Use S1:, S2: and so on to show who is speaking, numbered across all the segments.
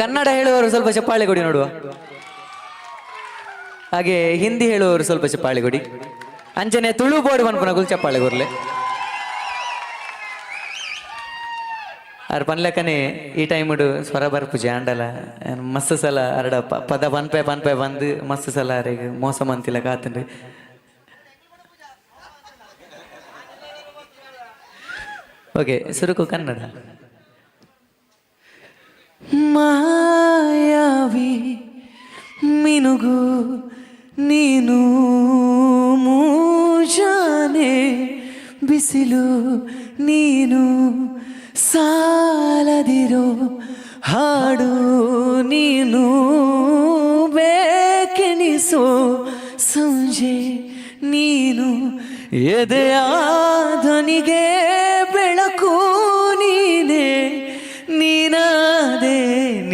S1: ಕನ್ನಡ ಹೇಳುವವರು ಸ್ವಲ್ಪ ಚಪ್ಪಾಳೆ ಕೊಡಿ ನೋಡುವ. ಹಾಗೆ ಹಿಂದಿ ಹೇಳುವವರು ಸ್ವಲ್ಪ ಚಪ್ಪಾಳೆ ಕೊಡಿ. ಅಂಜನೆ, ತುಳು ಬೋರ್ಡ್ ಮನ್ಪುನ ಗುಲ್ ಚಪ್ಪಾಳೆ ಕೊರ್ಲೆ ಅರ್ ಪನ್ಲೆಕ್ಕನೆ ಈ ಟೈಮ್ ಸ್ವರ ಬರ್ಪು ಆಂಡಲ ಮಸ್ತ್ ಸಲ ಅರಡ ಪದ ಪನ್ಪೆ ಪನ್ಪೆ ಬಂದು ಮಸ್ತ್ ಸಲ ಅರೆಗ್ ಮೋಸ ಮಂತಿಲ್ಲ ಕಾತನ್ರಿ ಓಕೆ, ಸುರುಕು ಕನ್ನಡ. ಮಾಯಾವಿ ಮಿನುಗು ನೀನು ಮೂಜಾನೆ ಬಿಸಿಲು ನೀನು ಸಾಲದಿರೋ ಹಾಡು ನೀನು ಬೇಕೆನಿಸೋ ಸಂಜೆ ನೀನು ಎದೆಯ ಧ್ವನಿಗೆ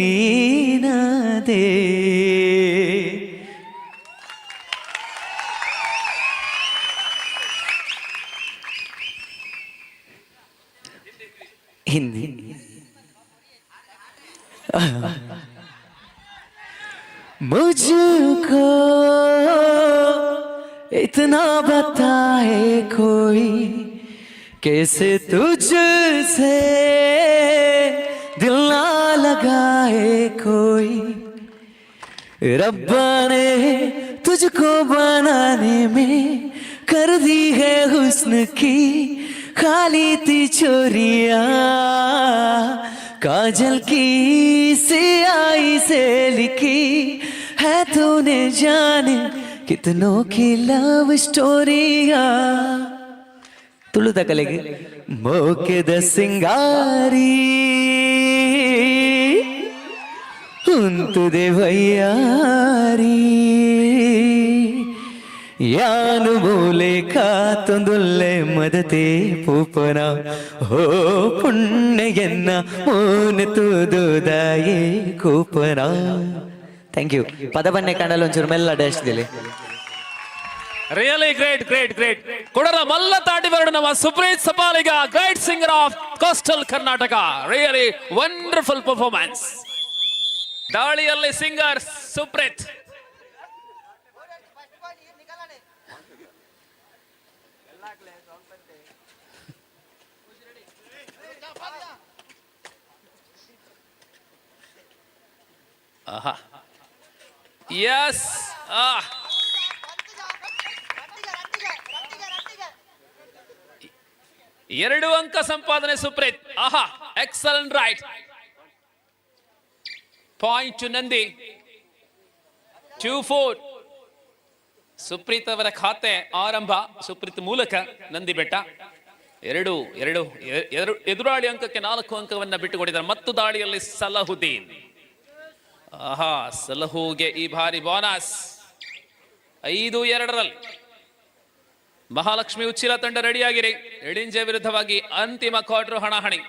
S1: ನೀನಾದೆ ನೀನಾದೆ ಹಿಂದಿ मुझको इतना बताए कोई कैसे तुझसे दिल ना लगाए कोई रब्बा ने तुझको बनाने में कर दी है हुस्न की खाली थी चोरिया काजल की सियाही से लिखी है तूने जाने कितनों की लव स्टोरिया ತುಳು ತಕಲೆಗೆ ಮೋಕೆದ ಸಿಂಗಾರಿ ಉಂತುದೆ ವಯ್ಯಾರಿ ಯಾನು ಮೂಲೆ ಕಾತೊಂದುಲ್ಲೆ ಮದತೆ ಪೂಪನ. ಹೋ ಪುಣ್ಯಗೆನ್ನ ಮೋನೆ ತೂದುದಾಯೇ ಕೂಪನ. ಥ್ಯಾಂಕ್ ಯು ಪದ ಬನ್ನೆ ಕಾಣಲು ಒಂಚೂರು ಮೆಲ್ಲ ಡ್ಯಾಶ್ ದಿಲಿ
S2: ರಿಯಲಿ ಗ್ರೇಟ್ ಗ್ರೇಟ್ ಗ್ರೇಟ್ ಕೊಡರ ಮಲ್ಲ ತಾಟಿ ಬರಡು ನಮ್ಮ Supreeth Sapaliga great singer of coastal Karnataka really wonderful performance ದಾಳಿಯಲ್ಲಿ ಸಿಂಗರ್ ಸುಪ್ರೀತ್. ಆಹಾ. ಎಸ್ ಆ. ಎರಡು ಅಂಕ ಸಂಪಾದನೆ ಸುಪ್ರೀತ್. ಆಹಾ. Excellent right point to Nandi. Two four. Supreeth ಅವರ ಖಾತೆ ಆರಂಭ. ಸುಪ್ರೀತ್ ಮೂಲಕ ನಂದಿ ಬೆಟ್ಟ. ಎರಡು ಎರಡು ಎದುರಾಳಿ ಅಂಕಕ್ಕೆ ನಾಲ್ಕು ಅಂಕವನ್ನ ಬಿಟ್ಟುಕೊಟ್ಟಿದ್ದಾರೆ. ಮತ್ತು ದಾಳಿಯಲ್ಲಿ ಸಲಹುದ್ದೀನ್. ಆಹಾ, ಸಲಹುಗೆ ಈ ಬಾರಿ ಬೋನಸ್. ಐದು, ಎರಡರಲ್ಲಿ. ಮಹಾಲಕ್ಷ್ಮಿ ಉಚ್ಚಿಲ ತಂಡ ರೆಡಿಯಾಗಿರಿ ಎಡಿಂಜೆ ವಿರುದ್ಧವಾಗಿ ಅಂತಿಮ ಕ್ವಾರ್ಟರ್ ಹಣಾಹಣಿ.